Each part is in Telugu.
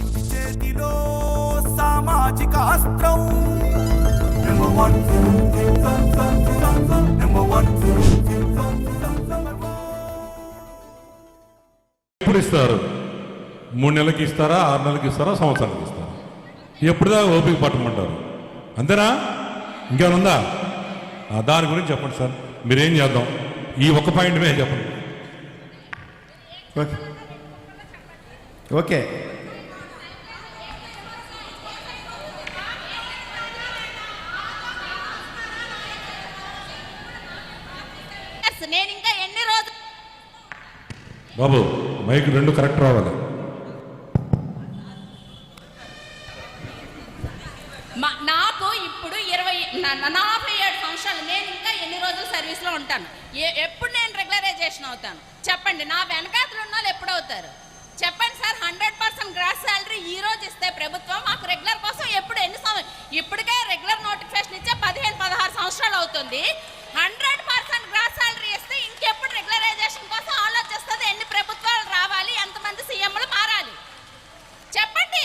చేతిలో సామాజిక అస్త్రం. ఎప్పుడు ఇస్తారు మూడు నెలలకి ఇస్తారా? ఆరు నెలలకి ఇస్తారా? సంవత్సరానికి ఇస్తారా? ఎప్పుడుదా ఓపిక పట్టమంటారు? అంతేనా? ఇంకేమైనా ఉందా? ఆ, దాని గురించి చెప్పండి సార్. మీరేం చేద్దాం? ఈ ఒక్క పాయింట్ మీద చెప్పండి. ఓకే. ఓకే. నేను ఇంకా ఎన్ని రోజులు బాబు మైక్ రెండు కరెక్ట్ రావాలి. నాకు ఇప్పుడు ఇరవై నలభై ఏడు సంవత్సరాలు. నేను ఇంకా ఎన్ని రోజులు సర్వీస్లో ఉంటాను? ఏ- ఎప్పుడు నేను రెగ్యులరైజేషన్ అవుతాను? చెప్పండి నా వెనకాతలు ఉన్న వాళ్ళు ఎప్పుడు అవుతారు? చెప్పండి sir hundred percent gross salary ఈ రోజు ఇస్తే ప్రభుత్వం మాకు రెగ్యులర్ కోసం ఎప్పుడు ఎన్ని సంవ- ఇప్పటికే రెగ్యులర్ నోటిఫికేషన్ ఇచ్చే పదిహేను పదహారు సంవత్సరాలు అవుతుంది. హండ్రెడ్ పర్సెంట్ గ్రాస్ శాలరీ ఇస్తే ఇంకెప్పుడు రెగ్యులరైజేషన్ కోసం ఆలోచిస్తుంది ఎన్ని ప్రభుత్వాలు రావాలి ఎంతమంది సీఎంలు మారాలి చెప్పండి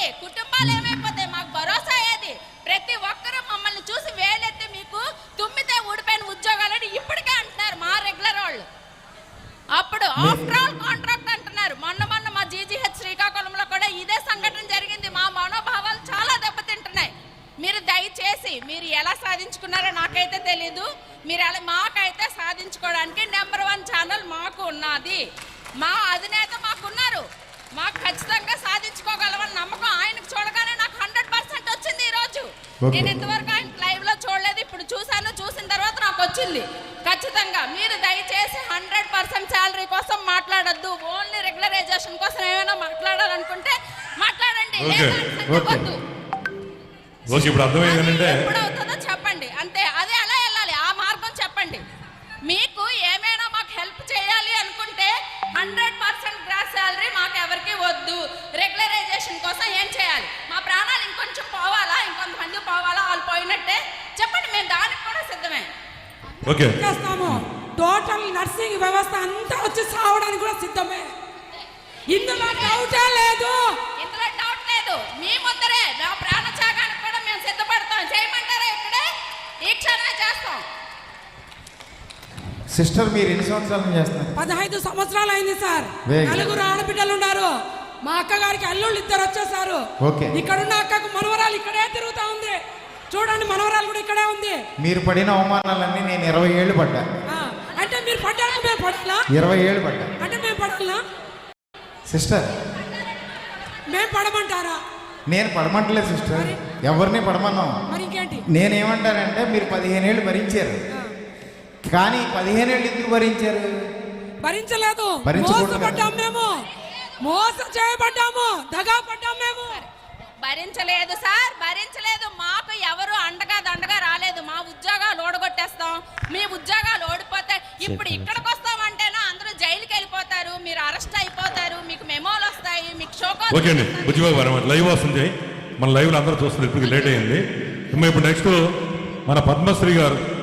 కుటుంబాలు ఏమైపోతాయి మాకు భరోసా ఏది? ప్రతి ఒక్కరూ మమ్మల్ని చూసి వేలెత్తి మీకు తుమ్మితే ఊడిపోయిన ఉద్యోగాలని ఇప్పటికే అంటున్నారు మా రెగ్యులర్ వాళ్ళు. అప్పుడు ఆఫ్టర్ ఆల్ కాంట్రాక్ట్ అంటున్నారు. మొన్న మొన్న మా జీజీహెచ్ శ్రీకాకుళంలో కూడా ఇదే సంఘటన జరిగింది. మా మనోభావాలు చాలా దెబ్బతింటున్నాయి. మీరు దయచేసి మీరు ఎలా సాధించుకున్నారో నాకైతే తెలీదు. మీరు ఎలా మాకైతే సాధించుకోవడానికి నెంబర్ వన్ ఛానల్ మాకు ఉన్నది. మా అధినేత సాధించుకోగలమని నమ్మకం ఆయనకు చూడగానే నాకు హండ్రెడ్ పర్సెంట్ వచ్చింది ఈ రోజు. Okay. నేను ఇంతవరకు ఆయన లైవ్లో చూడలేదు. ఇప్పుడు చూశాను చూసిన తర్వాత నాకు వచ్చింది. ఖచ్చితంగా మీరు దయచేసి హండ్రెడ్ పర్సెంట్ శాలరీ కోసం మాట్లాడొద్దు. ఓన్లీ రెగ్యులరైజేషన్ కోసం ఏమైనా మాట్లాడాలనుకుంటే మాట్లాడండి. ఓకే. ఇప్పుడు అర్థమైంది ఏంటంటే ఎప్పుడు అవుతుందో చెప్పండి. అంతే అదే అలా వెళ్ళాలి. ఆ మార్గం చెప్పండి. మీకు ఏమైనా మాకు హెల్ప్ చేయాలి అనుకుంటే హండ్రెడ్ పర్సెంట్ గ్రాస్ శాలరీ మాకు ఎవరికి వద్దు. రెగ్యులరైజేషన్ కోసం ఏం చేయాలి? మా ప్రాణాలు ఇంకొంచెం పోవాలా? ఇంకొంతమంది పోవాలా? వాళ్ళు పోయినట్టే? చెప్పండి మేము దానికి కూడా సిద్ధమే. ఓకే. చేస్తాము. టోటల్ నర్సింగ్ వ్యవస్థ అంతా వచ్చి సావడానికి కూడా సిద్ధమే. ఇందులో డౌటే లేదు ఇందులో డౌట్ లేదు మీ ముద్దరే నా ప్రాణ త్యాగానికి కూడా మేము సిద్ధపడతాం చేయమంటారా ఇక్కడే ఈ క్షణమే చేస్తాం సిస్టర్ మీరు ఎన్ని సంవత్సరాల నుంచి చేస్తున్నారు? పదహైదు సంవత్సరాలు అయింది సార్. నలుగురు ఆడబిడ్డలు ఉన్నారు. మా అక్క గారికి అల్లుళ్ళు ఇద్దరు వచ్చేసారు. ఇక్కడున్న అక్కకు మనవరాలు ఇక్కడే తిరుగుతా ఉంది. చూడండి మనవరాలు కూడా ఇక్కడే ఉంది. మీరు పడిన అవమానాలన్నీ నేను ఇరవై ఏళ్ళు పడ్డా. అంటే మీరు పడ్డారా మేము పడాలా ఇరవై ఏళ్ళు పడ్డా. అంటే మేము పడాలా సిస్టర్. మేము పడమంటారా? నేను పడమంటలేదు సిస్టర్. ఎవరిని పడమన్నాం మరి ఇంకేంటి? నేనేమంటానంటే మీరు పదిహేను ఏళ్ళు భరించారు. కానీ పదిహేను ఏళ్ళు ఎందుకు భరించారు? భరించలేదు. మోసపడ్డాం మేము. మోసం చేయబడ్డాము. దగా పడ్డాం మేము. భరించలేదు సార్ భరించలేదు. మాకు ఎవరు అండగా దండగా రాలేదు. మా ఉద్యోగాలు ఓడగొట్టేస్తాం. మీ ఉద్యోగాలు ఓడిపోతే ఇప్పుడు ఇక్కడికి వస్తామంటేనా? అందరూ జైలుకి వెళ్ళిపోతారు. మీరు అరెస్ట్ అయిపోతారు. మీకు మెమోలు వస్తాయి. మీకు షోకో ఓకే అండి. బుజ్జిబాబు గారు మరి లైవ్ వస్తుంది. మన లైవ్లో అందరూ చూస్తున్నారు. ఇప్పుడు లేట్ అయ్యింది ఇప్పుడు నెక్స్ట్ మన పద్మశ్రీ గారు